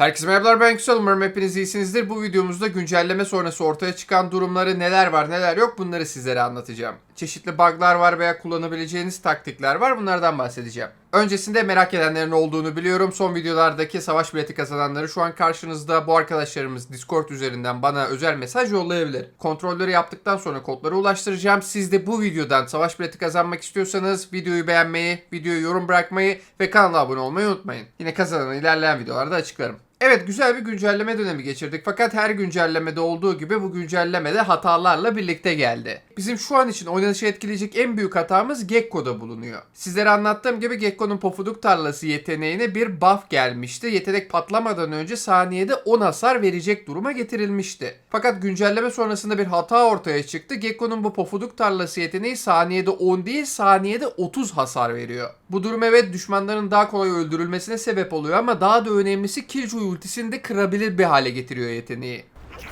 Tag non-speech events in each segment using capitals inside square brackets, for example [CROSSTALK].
Herkese merhabalar ben Güzel umarım hepiniz iyisinizdir. Bu videomuzda güncelleme sonrası ortaya çıkan durumları neler var neler yok bunları sizlere anlatacağım. Çeşitli bug'lar var veya kullanabileceğiniz taktikler var bunlardan bahsedeceğim. Öncesinde merak edenlerin olduğunu biliyorum. Son videolardaki savaş bileti kazananları şu an karşınızda. Bu arkadaşlarımız Discord üzerinden bana özel mesaj yollayabilir. Kontrolleri yaptıktan sonra kodları ulaştıracağım. Siz de bu videodan savaş bileti kazanmak istiyorsanız videoyu beğenmeyi, videoyu yorum bırakmayı ve kanala abone olmayı unutmayın. Yine kazananı ilerleyen videolarda açıklarım. Evet güzel bir güncelleme dönemi geçirdik fakat her güncellemede olduğu gibi bu güncelleme de hatalarla birlikte geldi. Bizim şu an için oynanışı etkileyecek en büyük hatamız Gekko'da bulunuyor. Sizlere anlattığım gibi Gekko'nun pofuduk tarlası yeteneğine bir buff gelmişti. Yetenek patlamadan önce saniyede 10 hasar verecek duruma getirilmişti. Fakat güncelleme sonrasında bir hata ortaya çıktı. Gekko'nun bu pofuduk tarlası yeteneği saniyede 10 değil saniyede 30 hasar veriyor. Bu durum evet düşmanların daha kolay öldürülmesine sebep oluyor ama daha da önemlisi Killjoy ultisini de kırabilir bir hale getiriyor yeteneği.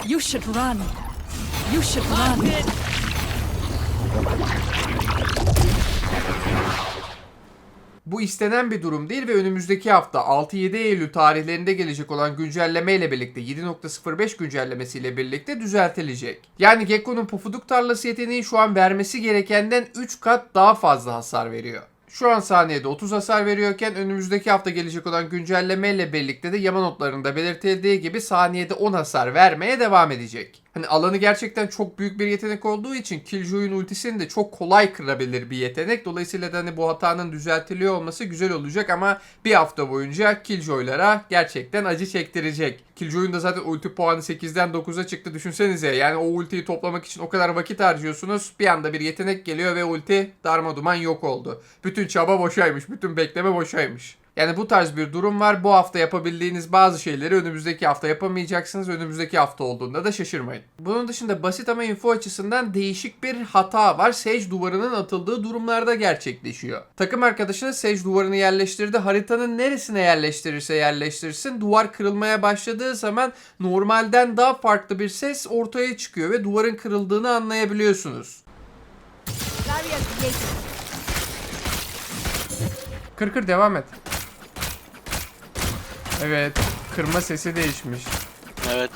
You should run. You should run. Bu istenen bir durum değil ve önümüzdeki hafta 6-7 Eylül tarihlerinde gelecek olan güncelleme ile birlikte 7.05 güncellemesiyle birlikte düzeltilecek. Yani Gekko'nun pofuduk tarlası yeteneği şu an vermesi gerekenden 3 kat daha fazla hasar veriyor. Şu an saniyede 30 hasar veriyorken önümüzdeki hafta gelecek olan güncelleme ile birlikte de yama notlarında belirtildiği gibi saniyede 10 hasar vermeye devam edecek. Hani alanı gerçekten çok büyük bir yetenek olduğu için Killjoy'un ultisini de çok kolay kırabilir bir yetenek. Dolayısıyla da hani bu hatanın düzeltiliyor olması güzel olacak ama bir hafta boyunca Killjoy'lara gerçekten acı çektirecek. Killjoy'un da zaten ulti puanı 8'den 9'a çıktı düşünsenize. Yani o ultiyi toplamak için o kadar vakit harcıyorsunuz. Bir anda bir yetenek geliyor ve ulti darmaduman yok oldu. Bütün çaba boşaymış. Bütün bekleme boşaymış. Yani bu tarz bir durum var. Bu hafta yapabildiğiniz bazı şeyleri önümüzdeki hafta yapamayacaksınız. Önümüzdeki hafta olduğunda da şaşırmayın. Bunun dışında basit ama info açısından değişik bir hata var. Sage duvarının atıldığı durumlarda gerçekleşiyor. Takım arkadaşınız Sage duvarını yerleştirdi. Haritanın neresine yerleştirirse yerleştirsin duvar kırılmaya başladığı zaman normalden daha farklı bir ses ortaya çıkıyor ve duvarın kırıldığını anlayabiliyorsunuz. Kır kır devam et. Evet. Kırma sesi değişmiş. Evet.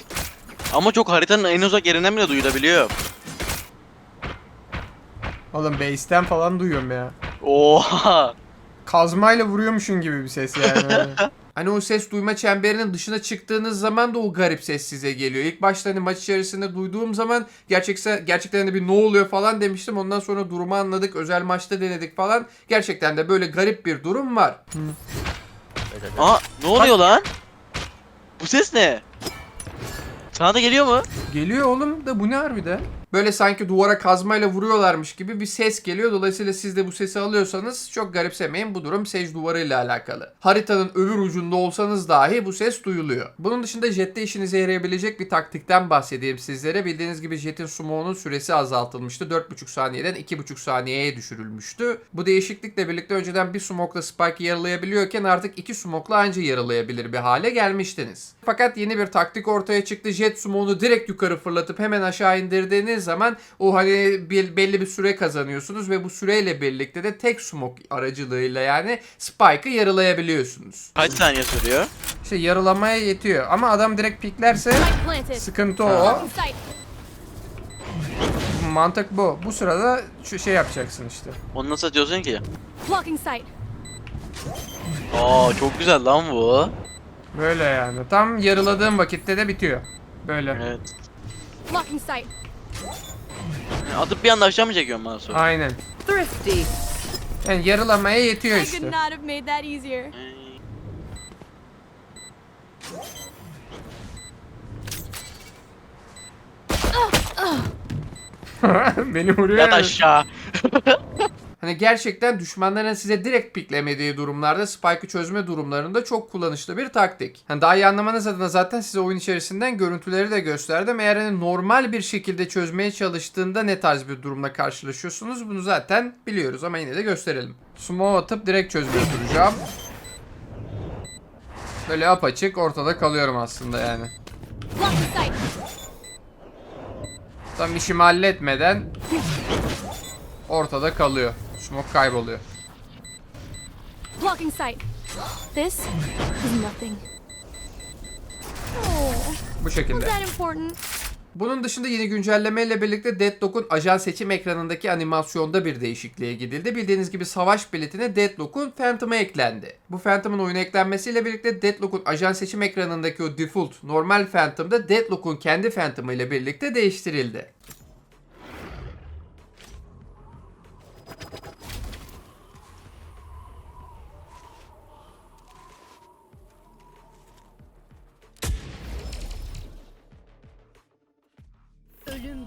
Ama çok haritanın en uzak yerinden bile duyulabiliyor. Oğlum base'ten falan duyuyorum ya. Oha. Kazmayla vuruyormuşun gibi bir ses yani. [LAUGHS] hani o ses duyma çemberinin dışına çıktığınız zaman da o garip ses size geliyor. İlk başta hani maç içerisinde duyduğum zaman gerçekten gerçekten hani bir ne oluyor falan demiştim. Ondan sonra durumu anladık. Özel maçta denedik falan. Gerçekten de böyle garip bir durum var. Aa ne oluyor lan? Bu ses ne? Sana da geliyor mu? Geliyor oğlum da bu ne harbiden? Böyle sanki duvara kazmayla vuruyorlarmış gibi bir ses geliyor. Dolayısıyla siz de bu sesi alıyorsanız çok garipsemeyin. Bu durum Sage duvarıyla alakalı. Haritanın öbür ucunda olsanız dahi bu ses duyuluyor. Bunun dışında jette işinize yarayabilecek bir taktikten bahsedeyim sizlere. Bildiğiniz gibi jetin smoke'unun süresi azaltılmıştı. 4.5 saniyeden 2.5 saniyeye düşürülmüştü. Bu değişiklikle birlikte önceden bir smoke'la Spike'ı yaralayabiliyorken artık iki smoke'la anca yaralayabilir bir hale gelmiştiniz. Fakat yeni bir taktik ortaya çıktı. Jet smoke'unu direkt yukarı fırlatıp hemen aşağı indirdiğiniz zaman o hani bir, belli bir süre kazanıyorsunuz ve bu süreyle birlikte de tek smoke aracılığıyla yani Spike'ı yaralayabiliyorsunuz. Kaç saniye sürüyor? İşte yaralamaya yetiyor ama adam direkt piklerse sıkıntı o. Mantık bu. Bu sırada şu şey yapacaksın işte. Onu nasıl atıyorsun ki? Aa çok güzel lan bu. Böyle yani. Tam yarıladığım vakitte de bitiyor. Böyle. Evet. Yani Atıp bir anda aşağı mı çekiyorsun bana sonra? Aynen. Thrifty. Yani yarılamaya yetiyor I could işte. not have made that easier. [LAUGHS] Beni vuruyor Yat aşağı. [LAUGHS] Hani gerçekten düşmanların size direkt piklemediği durumlarda Spike'ı çözme durumlarında çok kullanışlı bir taktik. Hani daha iyi anlamanız adına zaten size oyun içerisinden görüntüleri de gösterdim. Eğer hani normal bir şekilde çözmeye çalıştığında ne tarz bir durumla karşılaşıyorsunuz bunu zaten biliyoruz ama yine de gösterelim. Smoke atıp direkt çözmeye duracağım. Böyle apaçık ortada kalıyorum aslında yani. Tam işimi halletmeden ortada kalıyor. Smoke kayboluyor. Blocking sight. This is nothing. Was şekilde. Bunun dışında yeni güncellemeyle birlikte Deadlock'un ajan seçim ekranındaki animasyonda bir değişikliğe gidildi. Bildiğiniz gibi savaş biletine Deadlock'un Phantom'ı eklendi. Bu Phantom'ın oyuna eklenmesiyle birlikte Deadlock'un ajan seçim ekranındaki o default normal Phantom'da Deadlock'un kendi Phantom'ı ile birlikte değiştirildi.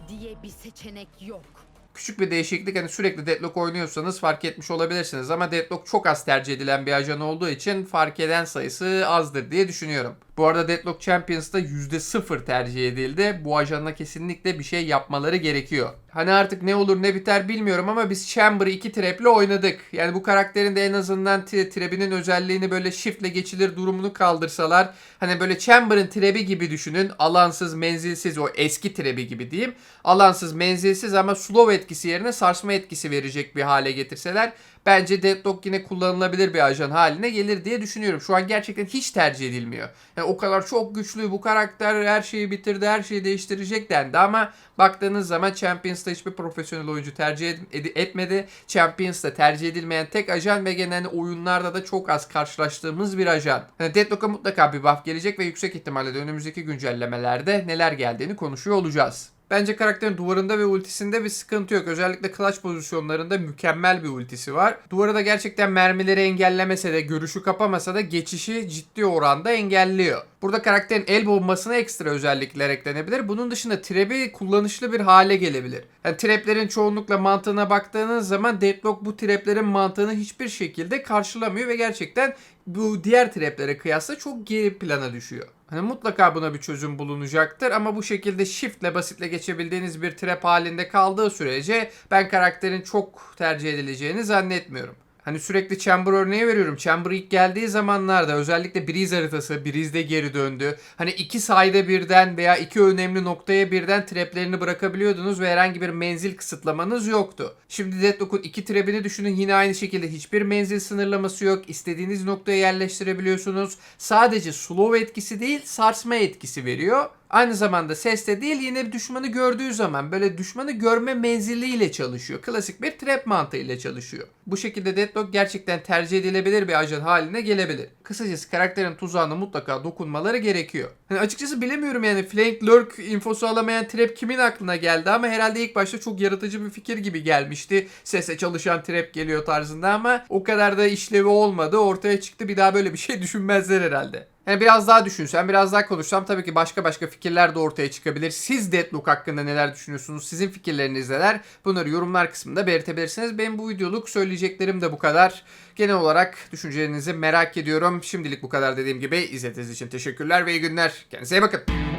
Diye bir seçenek yok. Küçük bir değişiklik hani sürekli Deadlock oynuyorsanız fark etmiş olabilirsiniz ama Deadlock çok az tercih edilen bir ajan olduğu için fark eden sayısı azdır diye düşünüyorum. Bu arada Deadlock Champions'ta %0 tercih edildi. Bu ajanla kesinlikle bir şey yapmaları gerekiyor. Hani artık ne olur ne biter bilmiyorum ama biz Chamber'ı iki trap'le oynadık. Yani bu karakterin de en azından trap'inin özelliğini böyle shift'le geçilir durumunu kaldırsalar. Hani böyle Chamber'ın trap'i gibi düşünün. Alansız, menzilsiz o eski trap'i gibi diyeyim. Alansız, menzilsiz ama slow etkisi yerine sarsma etkisi verecek bir hale getirseler bence Deadlock yine kullanılabilir bir ajan haline gelir diye düşünüyorum. Şu an gerçekten hiç tercih edilmiyor. Yani o kadar çok güçlü bu karakter her şeyi bitirdi, her şeyi değiştirecek dendi ama baktığınız zaman Champions'ta hiçbir profesyonel oyuncu tercih ed- ed- etmedi. Champions'ta tercih edilmeyen tek ajan ve genelde oyunlarda da çok az karşılaştığımız bir ajan. Yani Deadlock'a mutlaka bir buff gelecek ve yüksek ihtimalle de önümüzdeki güncellemelerde neler geldiğini konuşuyor olacağız. Bence karakterin duvarında ve ultisinde bir sıkıntı yok. Özellikle clutch pozisyonlarında mükemmel bir ultisi var. Duvarı da gerçekten mermileri engellemese de, görüşü kapamasa da geçişi ciddi oranda engelliyor. Burada karakterin el bombasına ekstra özellikler eklenebilir. Bunun dışında trap'i kullanışlı bir hale gelebilir. Yani traplerin çoğunlukla mantığına baktığınız zaman Deadlock bu traplerin mantığını hiçbir şekilde karşılamıyor ve gerçekten bu diğer traplere kıyasla çok geri plana düşüyor. Hani mutlaka buna bir çözüm bulunacaktır ama bu şekilde shiftle basitle geçebildiğiniz bir trap halinde kaldığı sürece ben karakterin çok tercih edileceğini zannetmiyorum. Hani sürekli Chamber örneği veriyorum. Chamber ilk geldiği zamanlarda özellikle Breeze haritası, Breeze'de geri döndü. Hani iki sayda birden veya iki önemli noktaya birden traplerini bırakabiliyordunuz ve herhangi bir menzil kısıtlamanız yoktu. Şimdi Deadlock'un iki trapini düşünün yine aynı şekilde hiçbir menzil sınırlaması yok. İstediğiniz noktaya yerleştirebiliyorsunuz. Sadece slow etkisi değil sarsma etkisi veriyor. Aynı zamanda seste değil yine düşmanı gördüğü zaman böyle düşmanı görme menziliyle çalışıyor. Klasik bir trap mantığıyla çalışıyor. Bu şekilde Deadlock gerçekten tercih edilebilir bir ajan haline gelebilir. Kısacası karakterin tuzağına mutlaka dokunmaları gerekiyor. Hani açıkçası bilemiyorum yani Flank Lurk infosu alamayan trap kimin aklına geldi ama herhalde ilk başta çok yaratıcı bir fikir gibi gelmişti. Sese çalışan trap geliyor tarzında ama o kadar da işlevi olmadı. Ortaya çıktı bir daha böyle bir şey [LAUGHS] düşünmezler herhalde. Yani biraz daha düşünsem, biraz daha konuşsam tabii ki başka başka fikirler de ortaya çıkabilir. Siz Deadlock hakkında neler düşünüyorsunuz? Sizin fikirleriniz neler? Bunları yorumlar kısmında belirtebilirsiniz. Benim bu videoluk söyleyeceklerim de bu kadar. Genel olarak düşüncelerinizi merak ediyorum. Şimdilik bu kadar dediğim gibi. İzlediğiniz için teşekkürler ve iyi günler. Kendinize iyi bakın.